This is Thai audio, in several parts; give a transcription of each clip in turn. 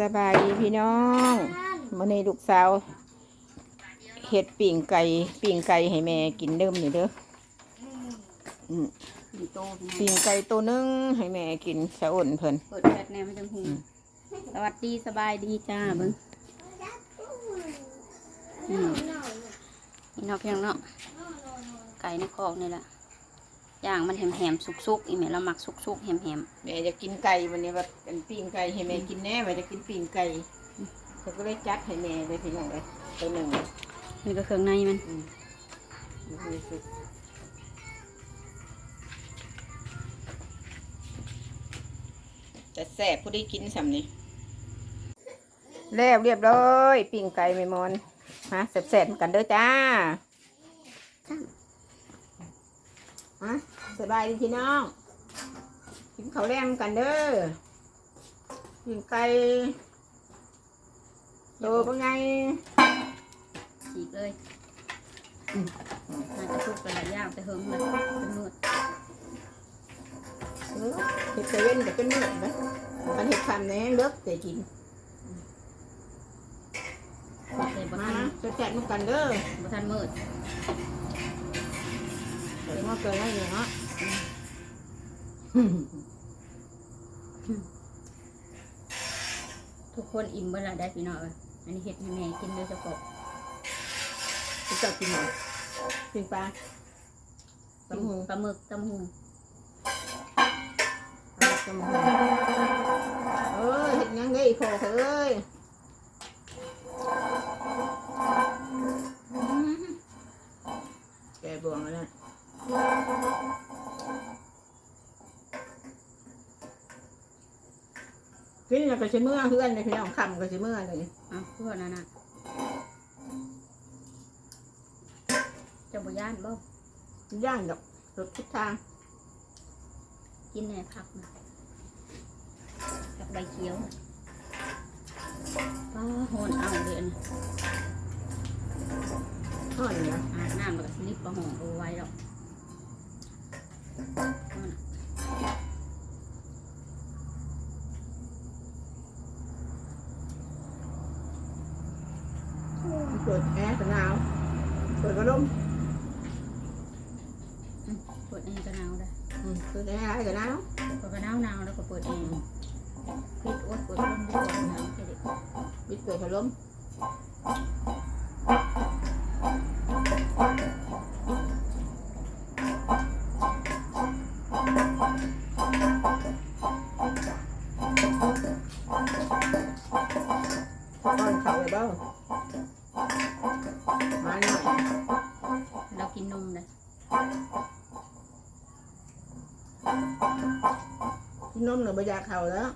สบายดีพี่น้องมื่อนี้ลูกสาวเห็ดปิ่งไก่ปิ่งไก่ให้แม่กินเดิมนี่เด้ออืมมีโตพี่น้องปิ่งไก่ตัวหนึงให้แม่กินสะอ่นเพิ่นเปิดแฟลชแนมให้จังหูสวัสดีสบายดีจ้าเบิ้งอืมนี่เนาะเพียงเนาะไก่ในคอกนี่แหละ ย่างมันแหมๆสุกๆอีแม่เราหมักสุกๆแหมแม่จะกินไก่วันนี้ว่าเป็นปิ่งไก่ให้แม่กินแน่แม่จะกินปิ่งไก่เธอก็เลยจัดให้แม่เลยพี่น้องเลยตัวหนึ่งๆนี่ก็เครื่องในมันอืมนี่คือแต่แซ่บผู้ได้กินสำนี่แล้วเรียบร้อยปิ่งไก่ไม่มอนฮะแซ่บๆกันเด้อจ้าฮะ สบายดีพี่น้อง กินข้าวแรงกันเด้อปิ่งไก่โตเป็นไงฉีกเลยน่าจะสุกกันหลายอย่างแต่เฮิงเลยเป็นมืดเออเห็ดเซเว่นกับเป็นเมื่อยไหมมันเห็ดคำในเลิกแต่กินเลยบ่มาทันจะแจกมันกันเด้อบ่ทันมืดเดี๋ยวมาเกินแล้วอยู่เนาะ ทุกคนอิ่มเมื่อไรได้พี่น้องเอ้ยอันนี้เห็ดให้แม่กินโดยเฉพาะจะจับกินหน่อยกินปลาตำหูปลาหมึกตำหูตำหูเออเห็ดยังไงพอเอ้ยแกบวงแล้วนะ กินแล้วก็ใช้เมื่อเพื่อนเลยพี่น้องคำก็ใช้เมื่อเลยเอ้าวพวกนั้นน่ะเจะบ่ย่านบ่ย่างดอกรถทุกทางกินในผักนะผักใบเขียวน่ะป้าโหนเอาเลยอันนี้อ่อนนะอาบน้ำแล้วก็สลิปปลาหอมเอาไว้หรอกนั่นน่ะ เปิดแอร์ก็หนาวเปิดกระดมอืมเปิดแอร์ก็หนาวได้อืมเปิดแอร์อะไรก็หนาวเปิดก็หนาวหนาวแล้วก็เปิดแอร์ปิดอดเปิดลมดีกว่าหนาวแค่เด็กปิดเปิดพัดลม นมหนูไปยาเข่าแล้ว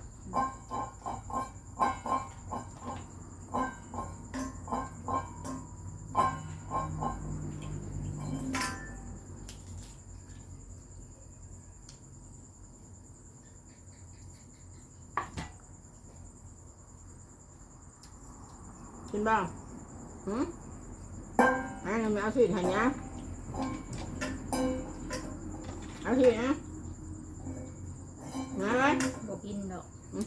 กินบ้างหืมอันนี้ไม่เอาสิหันยะเอาสินะ มาเลยบอกกินดอกอืม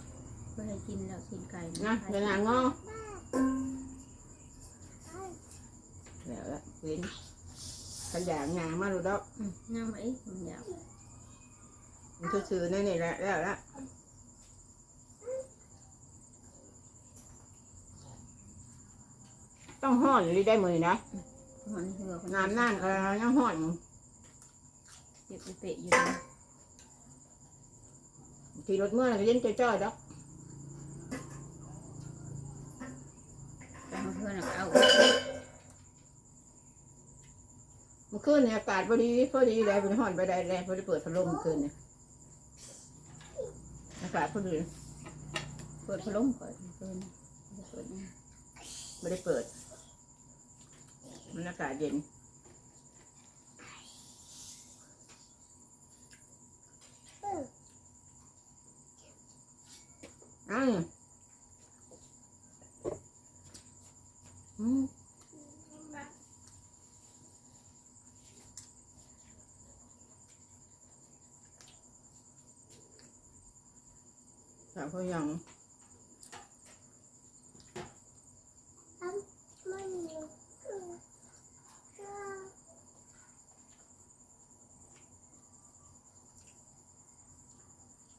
เพื่อให้กินแล้วกินไก่นะเดี๋ยวหางอเดี๋ยวละกินกันอย่างงางมาดูดอกอืมน้ำไอ้มันอยากมันซื่อๆนี่นี่แหละแล้วละต้องห่อนหรือได้มือนะหอนเหือคนน้ำน้ำเออยังห่อนเจ็บเปะอยู่นะ ขี่รถเมื่อก็เย็นจ้อยๆดอกแต่เอาเพื่อนเอาเอาเมื่อคืนเนี่ยอากาศพอดีพอดีแล้วเป็นห่อนไปได้แล้วพอดีเปิดพัดลมเมื่อคืนเนี่ยอากาศพอดีเปิดพัดลมเปิดเปิดเปิดนะไม่ได้เปิดมันอากาศเย็น ăn uhm. Ừ. Dạ, thôi dần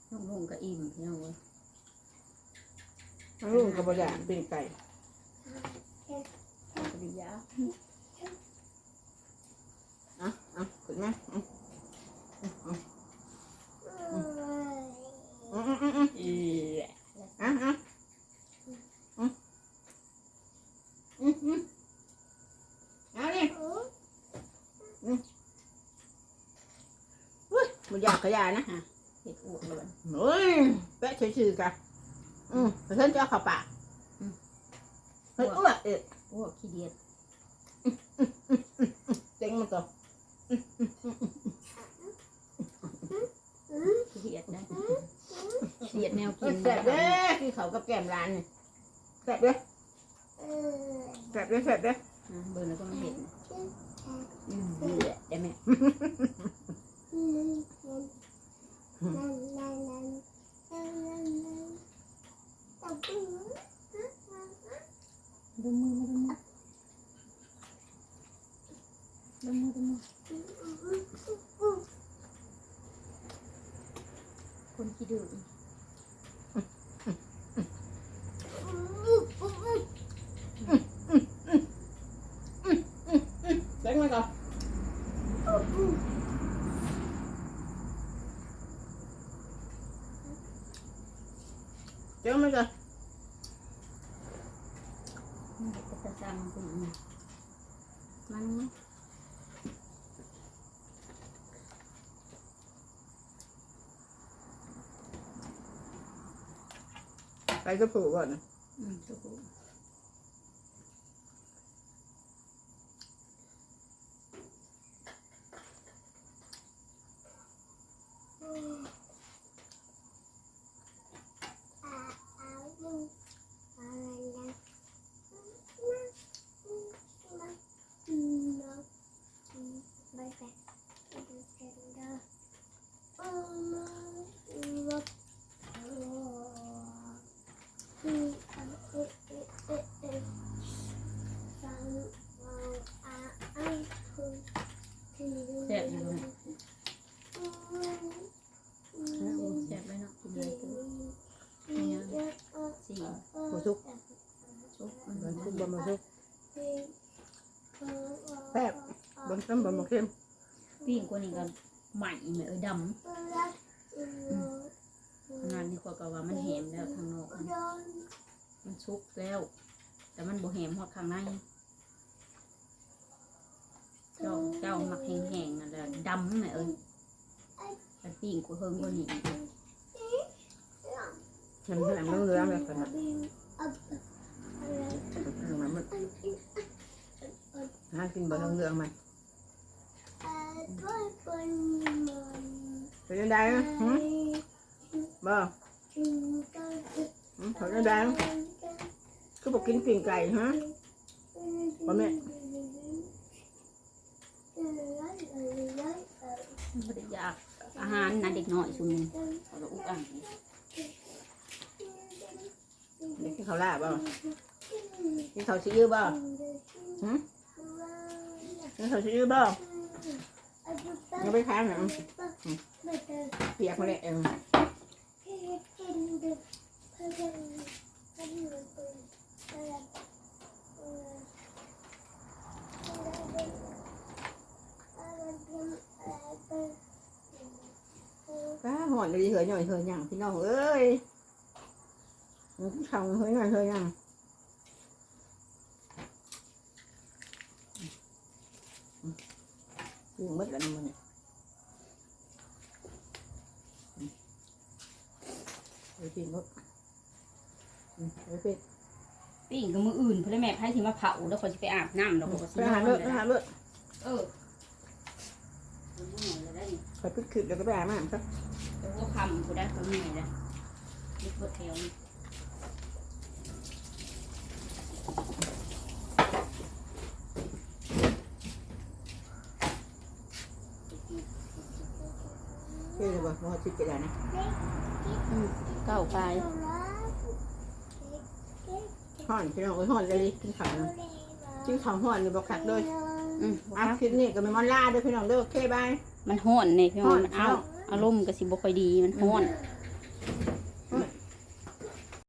Không, không có im nhau rồi. ทั้งลุงกับบดาปิ้งไก่ปริยาอะอะขึ้นไหมอืมอืมอืมอืมอืมเอออะอะอืมอืมอืมเอาดิอืมอุ้ยมันอยากขยายนะเห็ดอ้วกเลยเฮ้ยแปะชื่อๆกัน อืมเพิ่นจะเอาเข้าปากเฮ้ยอ้วกเอ๊ะอ้วกขี้เดียดเจ๊งมันตัวขี้เดียดนะขี้เดียดแนวกินแซ่บเด้อที่เขากับแก้มร้านนี่แซ่บเด้อแซ่บเด้อแซ่บเด้ออะเบิ่งแล้วก็ไม่เห็นอืมเดือดได้ไหมดูมือมาดูมือดูมือดูมือ คนขี้ดื้อเจ๊งมันตัวเจ๊งมันตัวมันก็จะสั่งคุณมัน ใครก็ผูกก่อนนะอืมทุกคน แซ่บอยู่เลยแซ่บเลยเนาะกินเลยตัวสี่ ผูทุก ชุบ บนทุกบนมาทุกแซ่บบ นซ้ำบนมาเข้มปิ้งกว่านี้ก็ใหม่แม่เอ้ยดำขนาดนี้กว่าก็ว่ามันแหมแล้วทางนอกมันมันชุกแล้ว แต่มันบ่แหมฮอดข้างในเจ้าเจ้ามักแห้งๆนั่นแหละดำแม่เอ้ยแต่ปิ้งกว่าเฮิงกว่านี้อีกมันแหลมเรื่องๆเลยขนาดมันมันหากินบนเรื่องๆมันเป็นยังไงนะหืม บ่หืมเขาจะดังคือบอกกินปิ่งไก่ฮะบ่แม่มันบ่ได้อยากอาหารนะเด็กน้อยซุมนี้ เขาก็อุกอ่างเด็กกินข้าวลาบบ่กินข้าวซีอิ๊วบ่หืมกินข้าวซีอิ๊วบ่ยังไปค้างหนังเปียกมาเลยเองก็หอนเลยเหยหน่อยเหยหยังพี่น้องเอ้ยมันทำเหยหน่อยเหยหยัง ยิงมัดแล้วมันเนี่ยไปกินรถไปเป็ดปิ้งกับมืออื่นเพื่อนแม่ไพ่สิมาเผาแล้วเขาจะไปอาบน้ำแล้วเขาก็สิไปหาเลือดไปหาเลือดเออเอาหน่อยเลยได้นี่ไปพิดคืบแล้วก็ไปหามาครับแต่ว่าคำกูได้เขาเหนื่อยแล้วยึดเบิดแถวนี่ ชื่อเลยว่ามันจิตไปแล้วนะอืมเก้าไปห่อนพี่น้องเอ้ยห่อนเลยกินข้าวนะกินข้าวห่อนเลยบอกขัดเลยอืมอะคลิปนี้ก็ไม่มอนล่าด้วยพี่น้องเด้อโอเคบายมันห้อนเนี่ยพี่ฮ้มัอนนมันเอาอารมณ์ก็สิบ่ค่อยดีมันห้อนอ